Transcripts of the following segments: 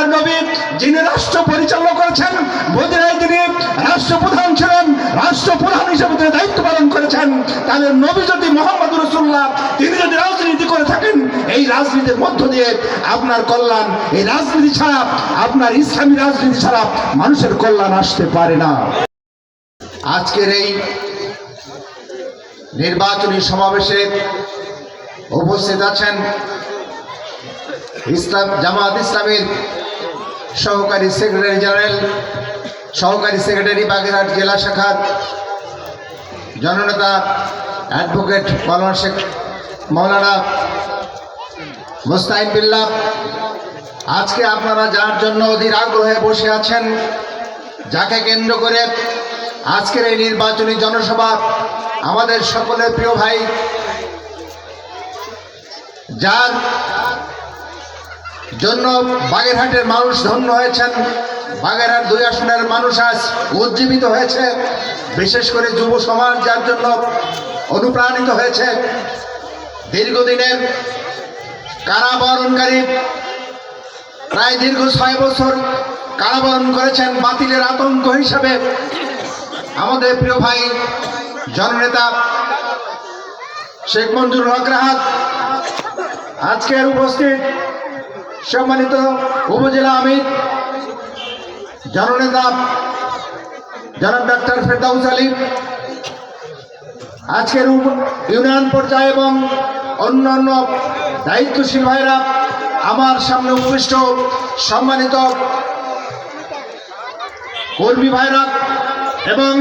আল্লাহর নবী, যিনি রাষ্ট্র পরিচালনা করেছেন মদিনায় তিনি রাষ্ট্রপ্রধান ছিলেন, রাষ্ট্রপ্রধান হিসেবে তিনি দায়িত্ব পালন করেছেন। তাহলে নবী যদি মোহাম্মদ রসুল্লাহ তিনি যদি রাজনীতি করে থাকেন, এই রাজনীতির মধ্য দিয়ে আপনার কল্যাণ, এই রাজনীতি ছাড়া, আপনার ইসলামী রাজনীতি ছাড়া মানুষের কল্যাণ আসতে পারে না। আজকের এই নির্বাচনী সমাবেশে উপস্থিত আছেন ইসলাম, জামাত ইসলামের সহকারী সেক্রেটারি জেনারেল, সহকারী সেক্রেটারি বাগেরহাট জেলা শাখার জননেতা, অ্যাডভোকেট মৌলানা শেখ মৌলানা মুস্তাইন বিল্লাহ। আজকে আপনারা যার জন্য অধীর আগ্রহে বসে আছেন, যাকে কেন্দ্র করে আজকের এই নির্বাচনী জনসভা আমাদের সকলের প্রিয় ভাই, যার জন্য বাগেরহাটের মানুষ ধন্য হয়েছেন। বাগেরহাট দুই আসনের মানুষ আজ উজ্জীবিত হয়েছে। বিশেষ করে যুব সমাজ যার জন্য অনুপ্রাণিত হয়েছে। দীর্ঘদিনের কারাবরণকারী প্রায় দীর্ঘ ছয় বছর কারাবরণ করেছেন বাতিলের আতঙ্ক হিসাবে। আমাদের প্রিয় ভাই, জননেতা শেখ মঞ্জুর হক রাহাত, আজকের উপস্থিত সম্মানিত উপজেলা আমির জননেতা জনাব ডাক্তার ফেরদাউস আলী, আজকের ইউনিয়ন পর্যায়ে এবং অন্যান্য দায়িত্বশীল ভাইরা আমার সামনে উপবিষ্ট, সম্মানিত কর্মী ভাইরা এবং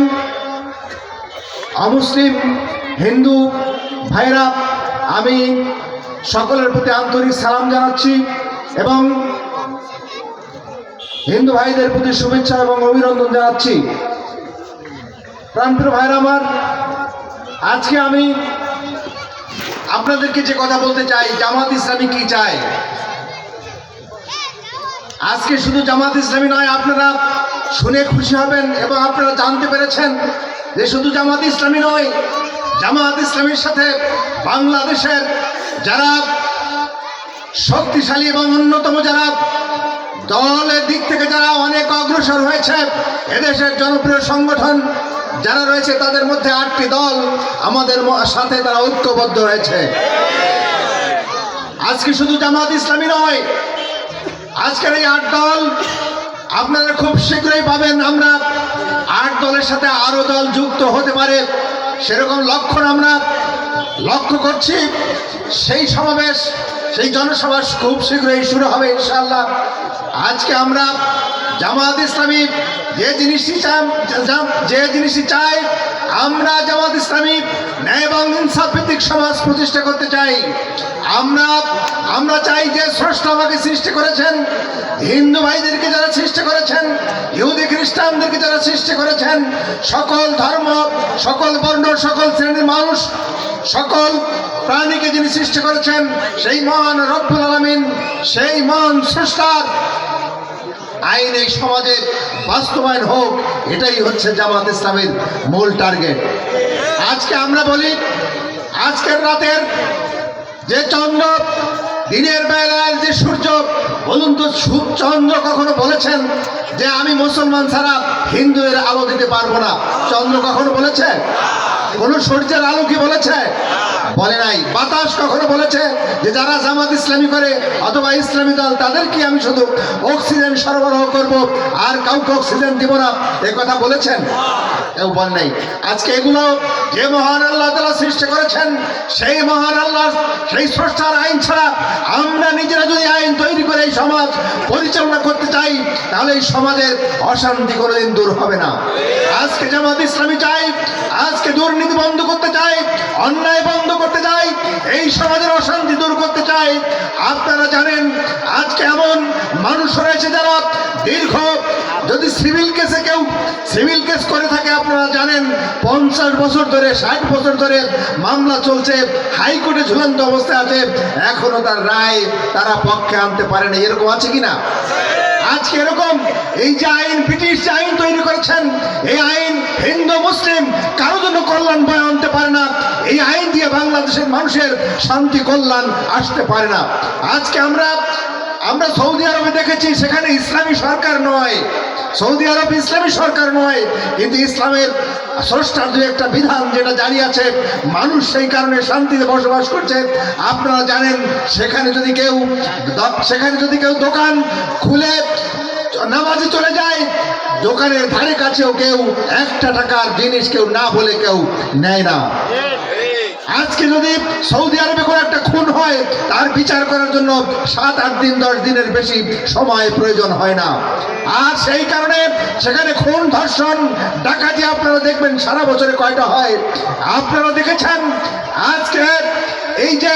অমুসলিম হিন্দু ভাইরা, আমি সকলের প্রতি আন্তরিক সালাম জানাচ্ছি। এবং হিন্দু ভাইদের প্রতি শুভেচ্ছা এবং অভিনন্দন জানাচ্ছি। প্রাণপ্রিয় ভাইরা আমার, আজকে আমি আপনাদেরকে যে কথা বলতে চাই, জামাত ইসলামী কি চায়? আজকে শুধু জামাত ইসলামী নয়, আপনারা শুনে খুশি হবেন এবং আপনারা জানতে পেরেছেন যে শুধু জামাত ইসলামী নয়, জামাত ইসলামীর সাথে বাংলাদেশের যারা শক্তিশালী এবং অন্যতম যারা দলের দিক থেকে যারা অনেক অগ্রসর হয়েছে, এদেশের জনপ্রিয় সংগঠন যারা রয়েছে, তাদের মধ্যে আটটি দল আমাদের সাথে তারা ঐক্যবদ্ধ হয়েছে আজকে শুধু জামাত ইসলামী নয়, আজকের এই আট দল আপনারা খুব শীঘ্রই পাবেন, আমরা আট দলের সাথে আরও দল যুক্ত হতে পারে, সেরকম লক্ষণ আমরা লক্ষ্য করছি। সেই সমাবেশ সেই জনসভা খুব শীঘ্রই শুরু হবে ইনশাল্লাহ আজকে আমরা জামাত ইসলামী যে জিনিসটি যা- জিনিসটি চাই, আমরা জামাত ইসলামী ন্যায় এবং ইনসাফ ভিত্তিক সমাজ প্রতিষ্ঠা করতে চাই। আমরা আমরা চাই যে স্রষ্টা আমাকে সৃষ্টি করেছেন, হিন্দু ভাইদেরকে যারা সৃষ্টি করেছেন, ইহুদি খ্রিস্টানদেরকে যারা সৃষ্টি করেছেন, সকল ধর্ম সকল বর্ণ, সকল শ্রেণির মানুষ, সকল প্রাণীকে যিনি সৃষ্টি করেছেন, সেই মহান রব্বুল আলমিন, সেই মহান স্রষ্টার। আইন এই সমাজে বাস্তবায়ন হোক, এটাই হচ্ছে জামাত ইসলামের মূল টার্গেট। আজকে আমরা বলি, আজকের রাতের যে চন্দ্র দিনের বেলায় যে সূর্য, বলুন তো চন্দ্র কখনো বলেছেন যে আমি মুসলমান ছাড়া হিন্দুদের আলো দিতে পারব না? চন্দ্র কখনো বলেছে? কোন সূর্যের আলো কি বলেছে? বলে নাই। বাতাস কখনো বলেছে যে যারা জামাত ইসলামী করে অথবা ইসলামী দল তাদেরকে আমি শুধু অক্সিজেন সরবরাহ করব? আর কাউকে অক্সিজেন দিব না? এ কথা বলেছেন? কেউ বল নাই। আজকে এগুলো যে মহান আল্লাহ তালা সৃষ্টি করেছেন, সেই মহান আল্লাহ সেই স্রষ্টার আইন ছাড়া আমরা নিজেরা যদি আইন তৈরি করে এই সমাজ পরিচালনা করতে চাই তাহলে এই সমাজের অশান্তি কোনোদিন দূর হবে না। আজকে জামাত ইসলামী চাই, আজকে দুর্নীতি বন্ধ করতে চাই, অন্যায় বন্ধ করতে চাই, এই সমাজের অশান্তি দূর করতে চাই। আপনারা জানেন, আজকে এমন মানুষ রয়েছে যারা দীর্ঘ, যদি সিভিল কেসে কেউ সিভিল কেস করে থাকে, আপনারা জানেন, পঞ্চাশ বছর ধরে, ষাট বছর ধরে মামলা চলছে, হাইকোর্টে ঝুলন্ত অবস্থায় আছে, এখনও তার রায় তারা পক্ষে আনতে পারেনি। এরকম আছে কিনা? আজকে এরকম এই যে আইন, ব্রিটিশ যে আইন তৈরি করেছেন, এই আইন হিন্দু, মুসলিম, কারও জন্য কল্যাণ বয়ে আনতে পারে না। এই আইন দিয়ে বাংলাদেশের মানুষের শান্তি, কল্যাণ আসতে পারে না। আজকে আমরা আমরা সৌদি আরবে দেখেছি, সেখানে ইসলামী সরকার নয়। সৌদি আরব ইসলামী সরকার নয়, কিন্তু ইসলামের স্রষ্টার দু একটা বিধান যেটা জারি আছে মানুষ সেই কারণে শান্তিতে বসবাস করছে। আপনারা জানেন, সেখানে যদি কেউ সেখানে যদি কেউ দোকান খুলে, নামাজে চলে যায়, দোকানের ধারে কাছেও কেউ একটা টাকার জিনিস কেউ না বলে কেউ নেয় না। আজকে যদি সৌদি আরবে কোনো একটা খুন হয়, তার বিচার করার জন্য সাত, আট দিন, দশ দিনের বেশি সময় প্রয়োজন হয় না। আর সেই কারণে সেখানে খুন, ধর্ষণ, ডাকাতি আপনারা দেখবেন সারা বছরে কয়টা হয়। আপনারা দেখেছেন, আজকে এই যে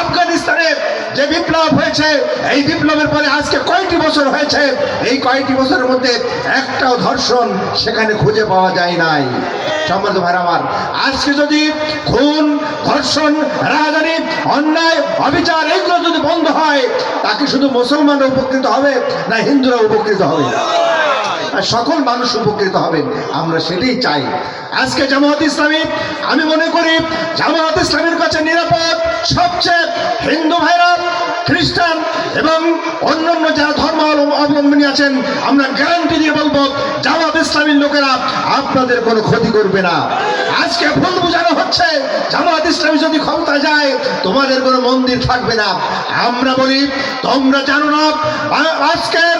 আফগানিস্তানে যে বিপ্লব হয়েছে, এই বিপ্লবের পরে আজকে কয়টি বছর হয়েছে? এই কয়টি বছরের মধ্যে একটাও ধর্ষণ সেখানে খুঁজে পাওয়া যায় নাই। সম্মানিত ভাই আমার, আজকে যদি খুন, ধর্ষণ রাজধানী অন্যায়, অবিচার এগুলো যদি বন্ধ হয়, তাকে শুধু মুসলমানরা উপকৃত হবে না হিন্দুরা উপকৃত হবে? সকল মানুষ উপকৃত হবেন। আমরা সেটাই চাই। আজকে জামাত ইসলামী, আমি মনে করি জামাত ইসলামের কাছে নিরাপদ, সবচেয়ে হিন্দু ভাইরা খ্রিস্টান এবং অন্যান্য যারা ধর্ম অবলম্বনী আছেন, আমরা গ্যারান্টি দিয়ে বলব, জামাত ইসলামীর লোকেরা আপনাদের কোনো ক্ষতি করবে না। আজকে ভুল বোঝানো হচ্ছে, জামাত ইসলামী যদি ক্ষমতা যায়, তোমাদের কোনো মন্দির থাকবে না। আমরা বলি, তোমরা জানো না, আ- আজকের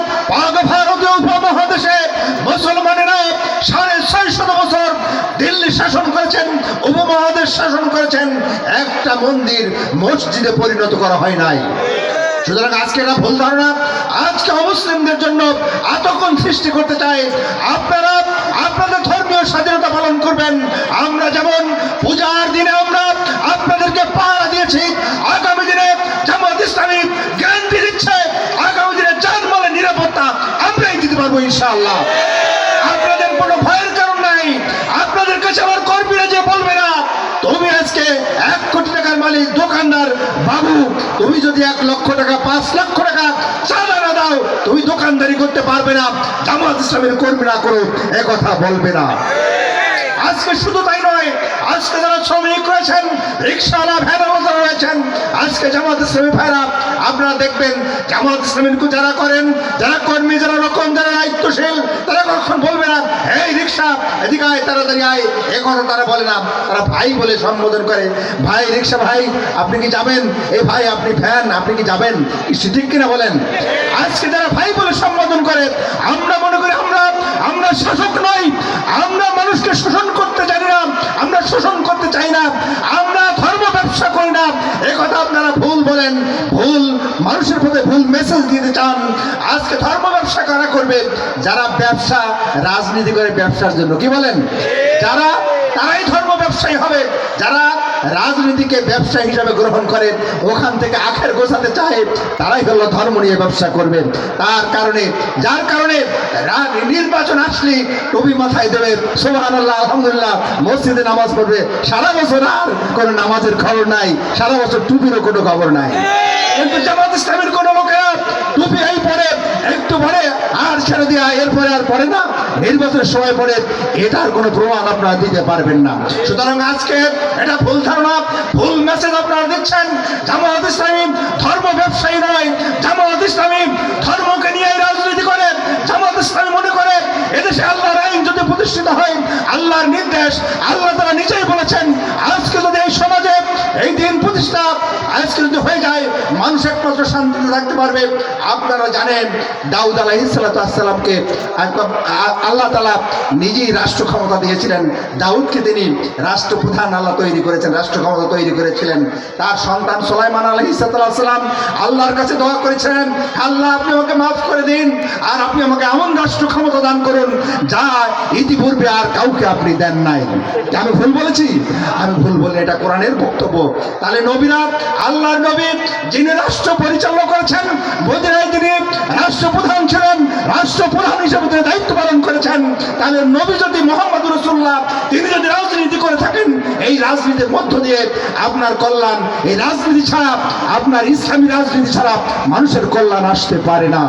ভারতীয় উপমহাদেশে মুসলমানেরা সাড়ে ছয়শত বছর দিল্লি শাসন করেছেন, উপমহাদেশ শাসন করেছেন। একটা মন্দির মসজিদে পরিণত করা হয় নাই। সুতরাং আজকে এটা ভুল ধারণা। আজকে অমুসলিমদের জন্য আতঙ্কন সৃষ্টি করতে চায়। আপনারা আপনাদের ধর্মীয় স্বাধীনতা পালন করবেন। আমরা যেমন পূজার দিনে আমরা আপনাদেরকে পাহারা দিয়েছি, আগামী দিনে জামাত ইসলামী গ্যারান্টি দিচ্ছে, আগামী দিনে জানমালের নিরাপত্তা আমরাই দিতে পারব ইনশাআল্লাহ। আপনাদের কোনো ভয়ের কারণ নাই। আপনাদের কাছে আমার কর্মীরা যে বলবে না তুমি আজকে এক কোটি টাকার মালিক দোকানদার বাবু, তুমি যদি এক লক্ষ টাকা, পাঁচ লক্ষ টাকা চাঁদা না দাও, তুমি দোকানদারি করতে পারবে না। জামাত ইসলামের কর্মীরা করো কথা বলবে না। আজকে শুধু তাই নয়, আজকে যারা শ্রমিক রয়েছেন রিক্সাওয়ালা ভ্যানওয়ালা রয়েছেন, আজকে জামাত ইসলামী ভাইরা আপনারা দেখবেন জামাত ইসলামী যারা করেন, যারা কর্মী, যারা রকম, যারা দায়িত্বশীল, তারা কখন বলবে না, এই রিক্সা এদিকে আয়, তাড়াতাড়ি আয়। এ কথা তারা বলে না, তারা ভাই বলে সম্বোধন করে, ভাই রিক্সা ভাই, আপনি কি যাবেন? এই ভাই, আপনি ফ্যান আপনি কি যাবেন? ঠিক কিনা বলেন? আজকে যারা ভাই বলে সম্বোধন করে, আমরা মনে করি আমরা আমরা শাসক নই, আমরা মানুষকে শোষণ করতে জানি না, আমরা শোষণ করতে চাই না, আমরা ধর্ম ব্যবসা করি না। একথা কথা আপনারা ভুল বলেন, ভুল, মানুষের প্রতি ভুল মেসেজ দিতে চান। আজকে ধর্ম ব্যবসা কারা করবে? যারা ব্যবসা, রাজনীতি করে ব্যবসার জন্য, কি বলেন? যারা তারাই ধর্ম ব্যবসায়ী হবে। যারা রাজনীতিকে ব্যবসা হিসাবে গ্রহণ করে, ওখান থেকে আখের গোছাতে চায়, তারাই হলো ধর্ম নিয়ে ব্যবসা করবেন তার কারণে, যার কারণে নির্বাচন আসলে টুপি মাথায় দেবে। সোহান আল্লাহ আলহামদুলিল্লাহ, মসজিদে নামাজ পড়বে। সারা বছর আর কোনো নামাজের খবর নাই। সারা বছর টুপিরও কোনো খবর নাই। কিন্তু জামাত ইসলামের কোনো লোকেরা টুপি এই পরে, একটু পরে আর ছেড়ে দেওয়া এরপরে আর পরে না। নির্বাচনের সময় পরে এটার কোনো প্রমাণ আপনারা দিতে পারবেন না। সুতরাং আজকে এটা ভুল ধারণা, ভুল মেসেজ আপনারা দিচ্ছেন। জামাত ইসলামী ধর্ম ব্যবসায়ী নয় জামাত ইসলামী ধর্মকে নিয়ে রাজনীতি করে। জামাত ইসলামী মনে করে এদেশে আল্লাহর আইন যদি প্রতিষ্ঠিত হয়, আল্লাহর নির্দেশ, আল্লাহ তারা নিজেই বলেছেন, আজকে যদি এই সমাজে এই দিন প্রতিষ্ঠা আজকে যদি হয়ে যায় মানুষ একমাত্র শান্তিতে থাকতে পারবে। আপনারা জানেন, দাউদ আলাহ আলাহিসাল্লামকে আল্লাহ তালা নিজেই রাষ্ট্র ক্ষমতা দিয়েছিলেন। দাউদকে তিনি রাষ্ট্রপ্রধান আল্লাহ তৈরি করেছেন, রাষ্ট্র ক্ষমতা তৈরি করেছিলেন। তার সন্তান সোলাইমান আলহিসাল্লাম আল্লাহর কাছে দোয়া করেছিলেন, আল্লাহ, আপনি আমাকে মাফ করে দিন, আর আপনি আমাকে এমন রাষ্ট্র ক্ষমতা দান করুন, যা ইতিপূর্বে আর কাউকে আপনি দেন নাই। আমি ভুল বলেছি? আমি ভুল বলে এটা কোরআনের বক্তব্য। তাহলে নবীরা আল্লাহর নবী যিনি রাষ্ট্র পরিচালনা করেছেন বোধহয় তিনি রাষ্ট্রপ্রধান ছিলেন, রাষ্ট্রপ্রধান হিসেবে তিনি দায়িত্ব পালন করেছেন, তাহলে নবী যদি মোহাম্মদ রসুল্লাহ, তিনি যদি রাজনীতি করে থাকেন, এই রাজনীতির মধ্য দিয়ে আপনার কল্যাণ, এই রাজনীতি ছাড়া, আপনার ইসলামী রাজনীতি ছাড়া মানুষের কল্যাণ আসতে পারে না।